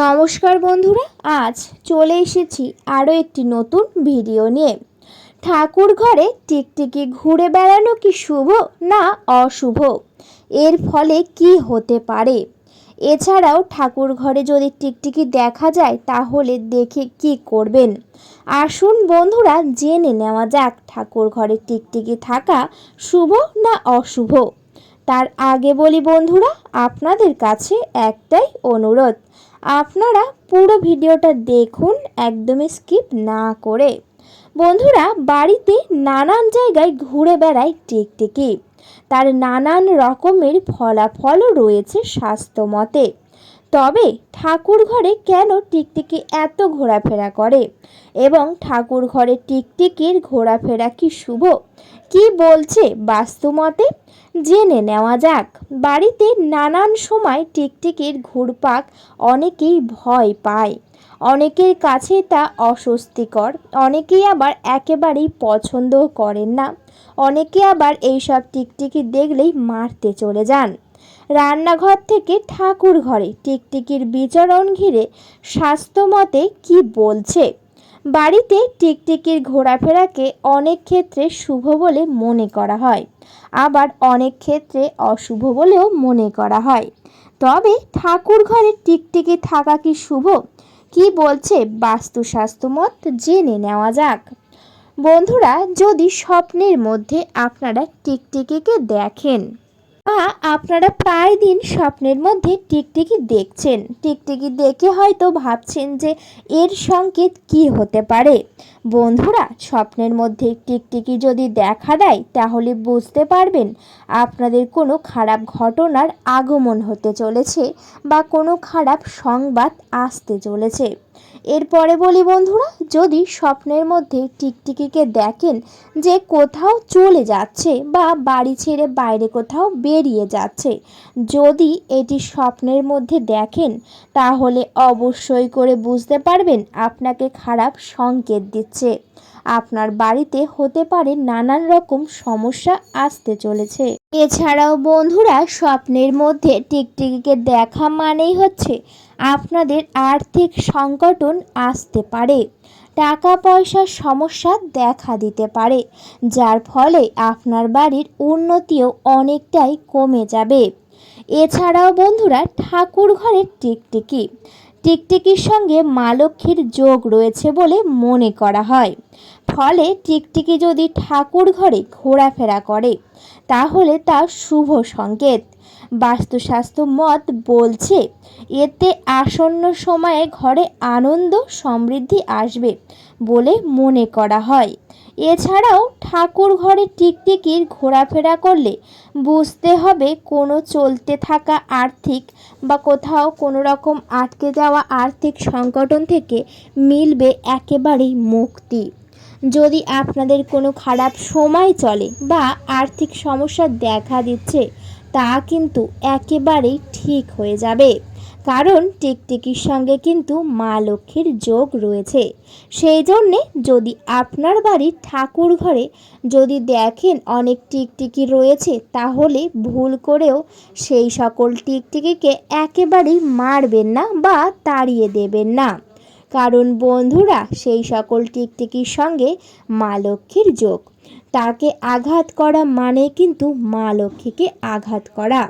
নমস্কার বন্ধুরা, আজ চলে এসেছি আরও একটি নতুন ভিডিও নিয়ে। ঠাকুর ঘরে টিকটিকি ঘুরে বেড়ানো কি শুভ না অশুভ? এর ফলে কি হতে পারে? এছাড়াও ঠাকুর ঘরে যদি টিকটিকি দেখা যায়, তাহলে দেখে কি করবেন? আসুন বন্ধুরা, জেনে নেওয়া যাক ঠাকুর ঘরে টিকটিকি থাকা শুভ না অশুভ। তার আগে বলি বন্ধুরা, আপনাদের কাছে একটাই অনুরোধ আপনারা পুরো ভিডিওটা দেখুন, একদমই স্কিপ না করে। বন্ধুরা, বাড়িতে নানান জায়গায় ঘুরে বেড়ায় টিকটিকি। তার নানান রকমের ফলাফলও রয়েছে স্বাস্থ্য মতে। তবে ঠাকুর ঘরে কেন টিকটিকি এত ঘোরাফেরা করে? এবং ঠাকুর ঘরে টিকটিকির ঘোরাফেরা কি শুভ? কি বলছে বাস্তুমতে? জেনে নেওয়া যাক। বাড়িতে নানান সময় টিকটিকির ঘুরপাক অনেকেই ভয় পায়। অনেকের কাছে তা অস্বস্তিকর, অনেকেই আবার একেবারেই পছন্দ করেন না। অনেকে আবার এইসব টিকটিকি দেখলেই মারতে চলে যান। রান্নাঘর থেকে ঠাকুর ঘরে টিকটিকির বিচরণ ঘিরে স্বাস্থ্যমতে কি বলছে? বাড়িতে টিকটিকির ঘোরাফেরাকে অনেক ক্ষেত্রে শুভ বলে মনে করা হয়, আবার অনেক ক্ষেত্রে অশুভ বলেও মনে করা হয়। তবে ঠাকুর ঘরে টিকটিকি থাকা কি শুভ? কি বলছে বাস্তুস্বাস্থ্য মত জেনে নেওয়া যাক। বন্ধুরা, যদি স্বপ্নের মধ্যে আপনারা টিকটিকিকে দেখেন আপনারা প্রায় দিন স্বপ্নের মধ্যে টিকটিকি দেখছেন। টিকটিকি দেখে হয়তো ভাবছেন যে এর সংকেত কি হতে পারে। বন্ধুরা, স্বপ্নের মধ্যে টিকটিকি যদি দেখা দেয়, তাহলে বুঝতে পারবেন আপনাদের কোনো খারাপ ঘটনার আগমন হতে চলেছে বা কোনো খারাপ সংবাদ আসতে চলেছে। এরপরে বলি বন্ধুরা, যদি স্বপ্নের মধ্যে টিকটিকিকে দেখেন যে কোথাও চলে যাচ্ছে বা বাড়ি ছেড়ে বাইরে কোথাও বেরিয়ে যাচ্ছে, যদি এটি স্বপ্নের মধ্যে দেখেন, তাহলে অবশ্যই করে বুঝতে পারবেন আপনাকে খারাপ সংকেত দিচ্ছে। আপনার বাড়িতে হতে পারে নানান রকম সমস্যা আসতে চলেছে। এছাড়াও বন্ধুরা, স্বপ্নের মধ্যে টিকটিকিকে দেখা মানেই হচ্ছে আপনাদের আর্থিক সংকটন আসতে পারে। টাকা পয়সার সমস্যা দেখা দিতে পারে, যার ফলে আপনার বাড়ির উন্নতিও অনেকটাই কমে যাবে। এছাড়াও বন্ধুরা ঠাকুর ঘরের টিকটিকি টিকটিকির সঙ্গে মা লক্ষ্মীর যোগ রয়েছে বলে মনে করা হয়। ফলে টিকটিকি যদি ঠাকুর ঘরে ঘোরাফেরা করে, তাহলে তা শুভ সংকেত। বাস্তুস্বাস্থ্য মত বলছে, এতে আসন্ন সময়ে ঘরে আনন্দ সমৃদ্ধি আসবে বলে মনে করা হয়। এছাড়াও ঠাকুর ঘরে টিকটিকির ঘোরাফেরা করলে বুঝতে হবে কোনো চলতে থাকা আর্থিক বা কোথাও কোনো রকম আটকে যাওয়া আর্থিক সংকটন থেকে মিলবে একেবারেই মুক্তি। যদি আপনাদের কোনো খারাপ সময় চলে বা আর্থিক সমস্যা দেখা দিচ্ছে, তা কিন্তু একেবারেই ঠিক হয়ে যাবে। কারণ টিকটিকির সঙ্গে কিন্তু মা লক্ষ্মীর যোগ রয়েছে। সেই জন্যে যদি আপনার বাড়ির ঠাকুর ঘরে যদি দেখেন অনেক টিকটিকি রয়েছে, তাহলে ভুল করেও সেই সকল টিকটিকিকে একেবারেই মারবেন না বা তাড়িয়ে দেবেন না। কারণ বন্ধুরা, সেই সকল টিকটিকির সঙ্গে মা লক্ষ্মীর যোগ। তাকে আঘাত করা মানে কিন্তু মা লক্ষ্মীকে আঘাত করা।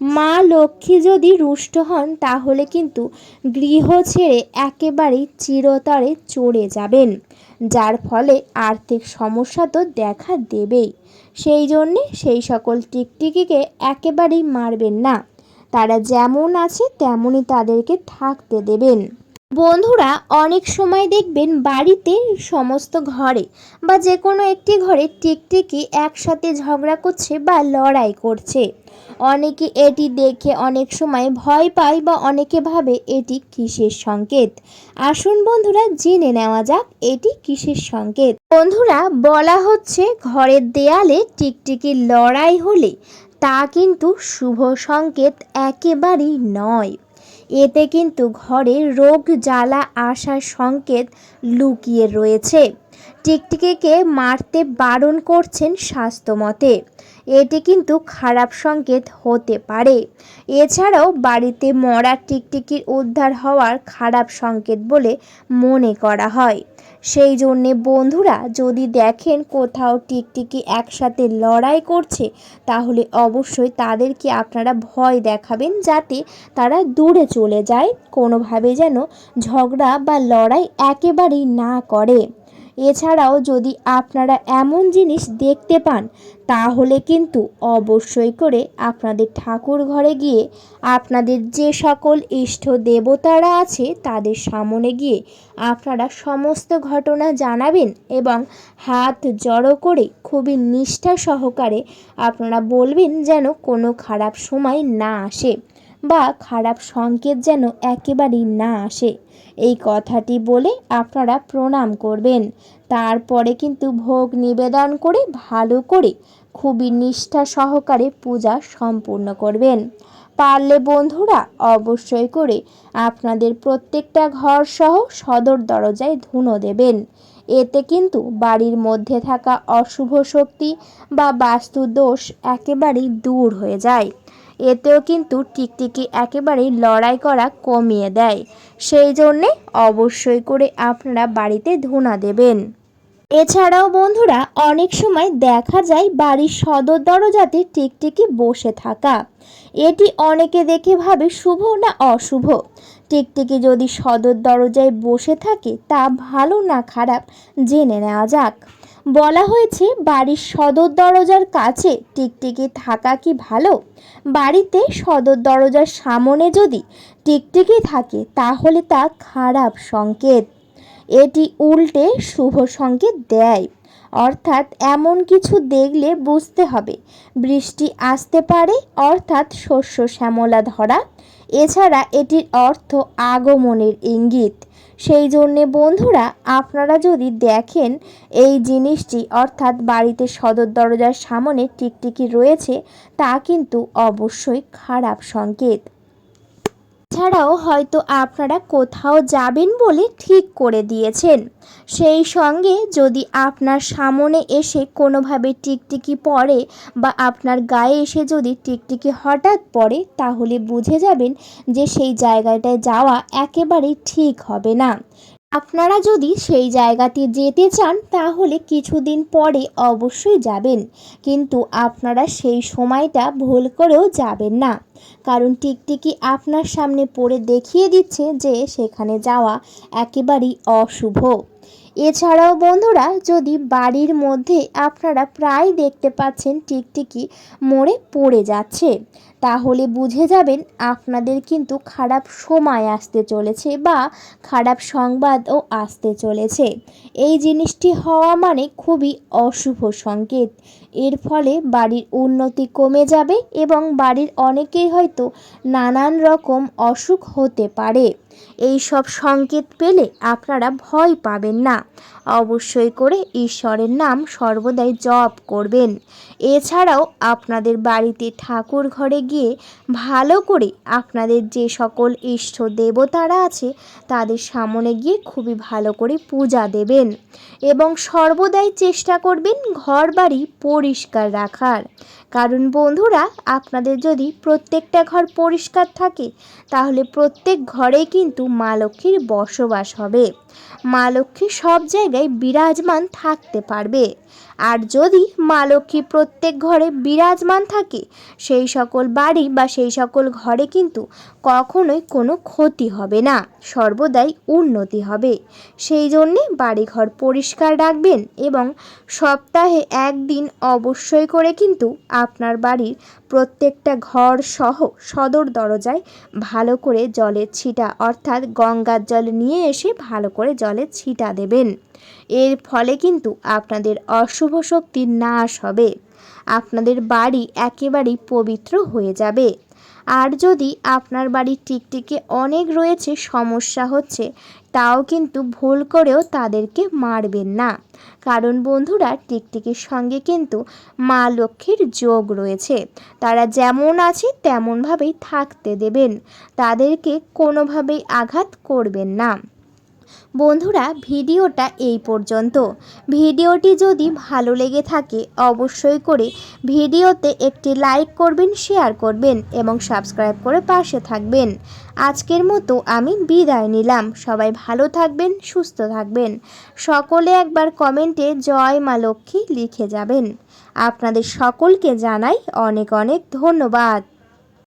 মা লক্ষ্মী যদি রুষ্ট হন, তাহলে কিন্তু গৃহ ছেড়ে একেবারেই চিরতরে চড়ে যাবেন। যার ফলে আর্থিক সমস্যা তো দেখা দেবেই। সেই জন্যে সেই সকল টিকটিকিকে একেবারেই মারবেন না। তারা যেমন আছে তেমনই তাদেরকে থাকতে দেবেন। বন্ধুরা, অনেক সময় দেখবেন বাড়িতে সমস্ত ঘরে বা যে কোনো একটি ঘরে টিকটিকি একসাথে ঝগড়া করছে বা লড়াই করছে। অনেকে এটি দেখে অনেক সময় ভয় পায় বা অনেকে ভাবে এটি কিসের সংকেত। আসুন বন্ধুরা জেনে নেওয়া যাক এটি কিসের সংকেত। বন্ধুরা, বলা হচ্ছে ঘরের দেয়ালে টিকটিকির লড়াই হলে তা কিন্তু শুভ সংকেত একেবারেই নয়। এতে কিন্তু ঘরে রোগ জ্বালা আসার সংকেত লুকিয়ে রয়েছে। টিকটিকিকে মারতে বারণ করছেন স্বাস্থ্যমতে। এটি কিন্তু খারাপ সংকেত হতে পারে। এছাড়াও বাড়িতে মরা টিকটিকির উদ্ধার হওয়ার খারাপ সংকেত বলে মনে করা হয়। সেই জন্যে বন্ধুরা যদি দেখেন কোথাও টিকটিকি একসাথে লড়াই করছে, তাহলে অবশ্যই তাদেরকে আপনারা ভয় দেখাবেন যাতে তারা দূরে চলে যায়। কোনোভাবে যেন ঝগড়া বা লড়াই একেবারেই না করে। এছাড়াও যদি আপনারা এমন জিনিস দেখতে পান, তাহলে কিন্তু অবশ্যই করে আপনাদের ঠাকুর ঘরে গিয়ে আপনাদের যে সকল ইষ্ট দেবতারা আছে তাদের সামনে গিয়ে আপনারা সমস্ত ঘটনা জানাবেন এবং হাত জড়ো করে খুবই নিষ্ঠা সহকারে আপনারা বলবেন যেন কোনো খারাপ সময় না আসে। বা খারাপ সংকেত যেন একেবারেই না আসে। এই কথাটি বলে আপনারা প্রণাম করবেন। তারপরে কিন্তু ভোগ নিবেদন করে, ভালো করে, খুবই নিষ্ঠা সহকারে পূজা সম্পূর্ণ করবেন। পারলে বন্ধুরা, অবশ্যই করে আপনাদের প্রত্যেকটা ঘর সহ সদর দরজায় ধুনো দেবেন। এতে কিন্তু বাড়ির মধ্যে থাকা অশুভ শক্তি বা বাস্তু দোষ একেবারেই দূর হয়ে যায়। এতেও কিন্তু টিকটিকি একেবারেই লড়াই করা কমিয়ে দেয়। সেই জন্যে অবশ্যই করে আপনারা বাড়িতে ধুনা দেবেন। এছাড়াও বন্ধুরা, অনেক সময় দেখা যায় বাড়ির সদর দরজাতে টিকটিকি বসে থাকা। এটি অনেকে দেখে ভাবে শুভ না অশুভ। টিকটিকি যদি সদর দরজায় বসে থাকে, তা ভালো না খারাপ, জেনে নেওয়া যাক। বলা হয়েছে, বাড়ির সদর দরজার কাছে টিকটিকি থাকা কি ভালো? বাড়িতে সদর দরজার সামনে যদি টিকটিকি থাকে, তাহলে তা খারাপ সংকেত। এটি উল্টে শুভ সংকেত দেয়। অর্থাৎ এমন কিছু দেখলে বুঝতে হবে। বৃষ্টি আসতে পারে, অর্থাৎ শস্য শ্যামলা ধরা। এছাড়া এটির অর্থ আগমনের ইঙ্গিত। সেই জন্যে বন্ধুরা আপনারা যদি দেখেন এই জিনিসটি, অর্থাৎ বাড়িতে সদর দরজার সামনে টিকটিকি রয়েছে, তা কিন্তু অবশ্যই খারাপ সংকেত। এছাড়াও হয়তো আপনারা কোথাও যাবেন বলে ঠিক করে দিয়েছেন। সেই সঙ্গে যদি আপনার সামনে এসে কোনোভাবে টিকটিকি পড়ে বা আপনার গায়ে এসে যদি টিকটিকি হঠাৎ পড়ে, তাহলে বুঝে যাবেন যে সেই জায়গাটায় যাওয়া একেবারেই ঠিক হবে না। আপনারা যদি সেই জায়গাতে যেতে চান, তাহলে কিছুদিন পরে অবশ্যই যাবেন। কিন্তু আপনারা সেই সময়টা ভুল করেও যাবেন না। কারণ টিকটিকি আপনার সামনে পড়ে দেখিয়ে দিচ্ছে যে সেখানে যাওয়া একেবারেই অশুভ। এছাড়াও বন্ধুরা, যদি বাড়ির মধ্যে আপনারা প্রায় দেখতে পাচ্ছেন টিকটিকি মরে পড়ে যাচ্ছে তাহলে বুঝে যাবেন আপনাদের কিন্তু খারাপ সময় আসতে চলেছে বা খারাপ সংবাদও আসতে চলেছে। এই জিনিসটি হওয়া মানে খুবই অশুভ সংকেত। এর ফলে বাড়ির উন্নতি কমে যাবে এবং বাড়ির অনেকেই হয়তো নানান রকম অসুখ হতে পারে। এই সব সংকেত পেলে আপনারা ভয় পাবেন না। অবশ্যই করে ঈশ্বরের নাম সর্বদাই জপ করবেন। এছাড়াও আপনাদের বাড়িতে ঠাকুর ঘরে গিয়ে ভালো করে আপনাদের যে সকল ইষ্ট দেবতারা আছে, তাদের সামনে গিয়ে খুবই ভালো করে পূজা দেবেন এবং সর্বদাই চেষ্টা করবেন ঘর বাড়ি পরিষ্কার রাখার। কারণ বন্ধুরা, আপনাদের যদি প্রত্যেকটা ঘর পরিষ্কার থাকে, তাহলে প্রত্যেক ঘরেই কিন্তু মা লক্ষ্মীর বসবাস হবে। মা লক্ষ্মী সব জায়গায় বিরাজমান থাকতে পারবে। আর যদি মা লক্ষ্মী প্রত্যেক ঘরে বিরাজমান থাকে, সেই সকল বাড়ি বা সেই সকল ঘরে কিন্তু কখনোই কোনো ক্ষতি হবে না, সর্বদাই উন্নতি হবে। সেই জন্যে বাড়িঘর পরিষ্কার রাখবেন এবং সপ্তাহে একদিন অবশ্যই করে কিন্তু আপনার বাড়ির প্রত্যেকটা ঘর সহ সদর দরজায় ভালো করে জলের ছিটা, অর্থাৎ গঙ্গার জল নিয়ে এসে ভালো করে জলের ছিটা দেবেন। এর ফলে কিন্তু আপনাদের অশুভ শক্তির নাশ হবে। আপনাদের বাড়ি একেবারেই পবিত্র হয়ে যাবে। আর যদি আপনার বাড়ির টিকটিকে অনেক রয়েছে, সমস্যা হচ্ছে, তাও কিন্তু ভুল করেও তাদেরকে মারবেন না। কারণ বন্ধুরা, টিকটিকির সঙ্গে কিন্তু মা লক্ষ্মীর যোগ রয়েছে। তারা যেমন আছে, তেমনভাবেই থাকতে দেবেন। তাদেরকে কোনোভাবেই আঘাত করবেন না। বন্ধুরা, ভিডিওটা এই পর্যন্ত। ভিডিওটি যদি ভালো লেগে থাকে, অবশ্যই করে ভিডিওতে একটি লাইক করবেন, শেয়ার করবেন এবং সাবস্ক্রাইব করে পাশে থাকবেন। আজকের মতো আমি বিদায় নিলাম। সবাই ভালো থাকবেন, সুস্থ থাকবেন। সকলে একবার কমেন্টে জয় মা লক্ষ্মী লিখে যাবেন। আপনাদের সকলকে জানাই অনেক অনেক ধন্যবাদ।